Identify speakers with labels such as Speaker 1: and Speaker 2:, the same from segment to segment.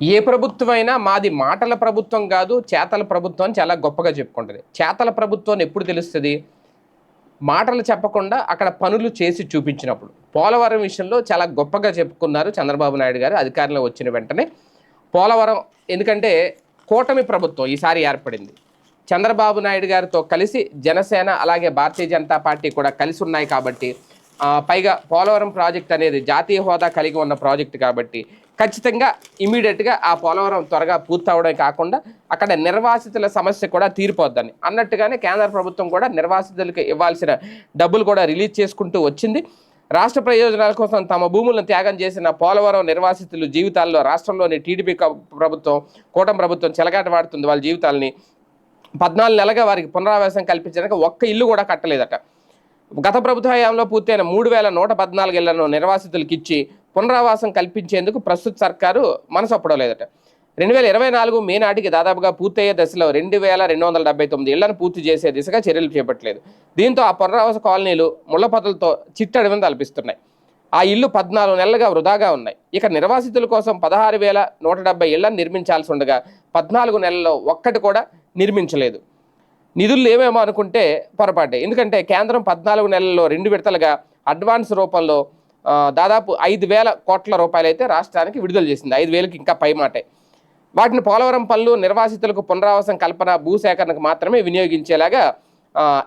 Speaker 1: ఏ ప్రభుత్వమైనా మాది మాటల ప్రభుత్వం కాదు చేతల ప్రభుత్వం అని చాలా గొప్పగా చెప్పుకుంటుంది. చేతల ప్రభుత్వం ఎప్పుడు తెలుస్తుంది? మాటలు చెప్పకుండా అక్కడ పనులు చేసి చూపించినప్పుడు. పోలవరం విషయంలో చాలా గొప్పగా చెప్పుకున్నారు చంద్రబాబు నాయుడు గారు అధికారంలో వచ్చిన వెంటనే. పోలవరం ఎందుకంటే కూటమి ప్రభుత్వం ఈసారి ఏర్పడింది. చంద్రబాబు నాయుడు గారితో కలిసి జనసేన అలాగే భారతీయ జనతా పార్టీ కూడా కలిసి ఉన్నాయి కాబట్టి పైగా పోలవరం ప్రాజెక్ట్ అనేది జాతీయ హోదా కలిగి ఉన్న ప్రాజెక్ట్ కాబట్టి ఖచ్చితంగా ఇమీడియట్గా ఆ పోలవరం త్వరగా పూర్తవడమే కాకుండా అక్కడ నిర్వాసితుల సమస్య కూడా తీరిపోద్దని. అన్నట్టుగానే కేంద్ర ప్రభుత్వం కూడా నిర్వాసితులకు ఇవ్వాల్సిన డబ్బులు కూడా రిలీజ్ చేసుకుంటూ వచ్చింది. రాష్ట్ర ప్రయోజనాల కోసం తమ భూములను త్యాగం చేసిన పోలవరం నిర్వాసితులు జీవితాల్లో రాష్ట్రంలోని టీడీపీ ప్రభుత్వం కూటమి ప్రభుత్వం చెలగాటమాడుతుంది వాళ్ళ జీవితాలని. పద్నాలుగు నెలలుగా వారికి పునరావాసం కల్పించడానికి ఒక్క ఇల్లు కూడా కట్టలేదట. గత ప్రభుత్వ హయాంలో పూర్తయిన మూడు వేల నూట పద్నాలుగు ఇళ్ళను నిర్వాసితులకు ఇచ్చి పునరావాసం కల్పించేందుకు ప్రస్తుత సర్కారు మనసొప్పడలేదట రెండు వేల ఇరవై నాలుగు మే నాటికి దాదాపుగా పూర్తయ్యే దశలో రెండు వేల రెండు వందల డెబ్బై తొమ్మిది ఇళ్ళను పూర్తి చేసే దిశగా చర్యలు చేపట్టలేదు. దీంతో ఆ పునరావాస కాలనీలు ముళ్ళపతులతో చిట్టడిని తలపిస్తున్నాయి ఆ ఇల్లు పద్నాలుగు నెలలుగా వృధాగా ఉన్నాయి. ఇక నిర్వాసితుల కోసం పదహారు వేల నూట డెబ్బై ఇళ్ళను నిర్మించాల్సి ఉండగా పద్నాలుగు నెలల్లో ఒక్కటి కూడా నిర్మించలేదు. నిధులు లేవేమో అనుకుంటే పొరపాటే. ఎందుకంటే కేంద్రం పద్నాలుగు నెలల్లో రెండు విడతలుగా అడ్వాన్స్ రూపంలో దాదాపు ఐదు వేల కోట్ల రూపాయలు అయితే రాష్ట్రానికి విడుదల చేసింది. ఐదు వేలకి ఇంకా పై మాటే. వాటిని పోలవరం పనులు నిర్వాసితులకు పునరావాసం కల్పన భూసేకరణకు మాత్రమే వినియోగించేలాగా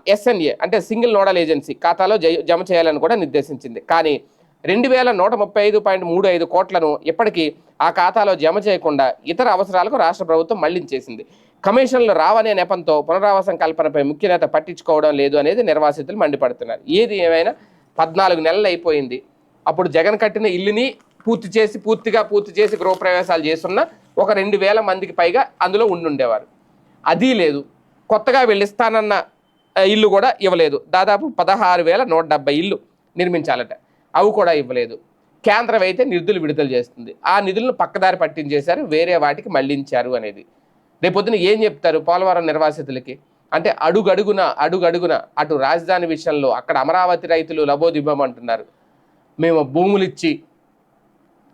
Speaker 1: ఎస్ఎన్ఏ అంటే సింగిల్ నోడల్ ఏజెన్సీ ఖాతాలో జ- జమ చేయాలని కూడా నిర్దేశించింది. కానీ రెండు వేల నూట ముప్పై ఐదు పాయింట్ మూడు ఐదు కోట్లను ఇప్పటికీ ఆ ఖాతాలో జమ చేయకుండా ఇతర అవసరాలకు రాష్ట్ర ప్రభుత్వం మళ్ళించేసింది. కమిషన్లు రావనే నెపంతో పునరావాసం కల్పనపై ముఖ్య నేత పట్టించుకోవడం లేదు అనేది నిర్వాసితులు మండిపడుతున్నారు. ఏది ఏమైనా పద్నాలుగు నెలలు అయిపోయింది. అప్పుడు జగన్ కట్టిన ఇల్లుని పూర్తి చేసి పూర్తిగా పూర్తి చేసి గృహప్రవేశాలు చేస్తున్న ఒక రెండు వేల మందికి పైగా అందులో ఉండుండేవారు. అది లేదు. కొత్తగా వెళ్ళిస్తానన్న ఇల్లు కూడా ఇవ్వలేదు. దాదాపు పదహారు వేల నూట డెబ్బై ఇల్లు నిర్మించాలట. అవి కూడా ఇవ్వలేదు. కేంద్రం అయితే నిధులు విడుదల చేస్తుంది. ఆ నిధులను పక్కదారి పట్టించేశారు వేరే వాటికి మళ్ళించారు అనేది. రేపొద్దున ఏం చెప్తారు పోలవరం నిర్వాసితులకి? అంటే అడుగడుగున అడుగడుగున అటు రాజధాని విషయంలో అక్కడ అమరావతి రైతులు లబోదిబ్బమంటున్నారు. మేము భూములు ఇచ్చి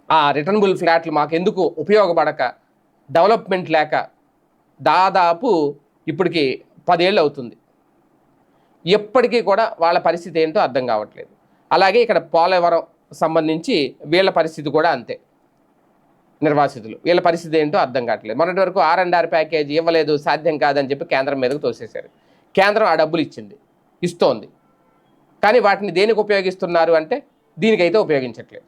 Speaker 1: ఆ రిటర్నబుల్ ఫ్లాట్లు మాకెందుకు ఉపయోగపడక డెవలప్మెంట్ లేక దాదాపు ఇప్పటికి పదేళ్ళు అవుతుంది ఎప్పటికీ కూడా వాళ్ళ పరిస్థితి ఏంటో అర్థం కావట్లేదు. అలాగే ఇక్కడ పోలవరం సంబంధించి వీళ్ళ పరిస్థితి కూడా అంతే. నిర్వాసితులు. వీళ్ళ పరిస్థితి ఏంటో అర్థం కావట్లేదు. మొన్నటి వరకు ఆర్ అండ్ ఆర్ ప్యాకేజ్ ఇవ్వలేదు సాధ్యం కాదని చెప్పి కేంద్రం మీదకు తోసేశారు. కేంద్రం ఆ డబ్బులు ఇచ్చింది ఇస్తోంది. కానీ వాటిని దేనికి ఉపయోగిస్తున్నారు అంటే దీనికైతే ఉపయోగించట్లేదు.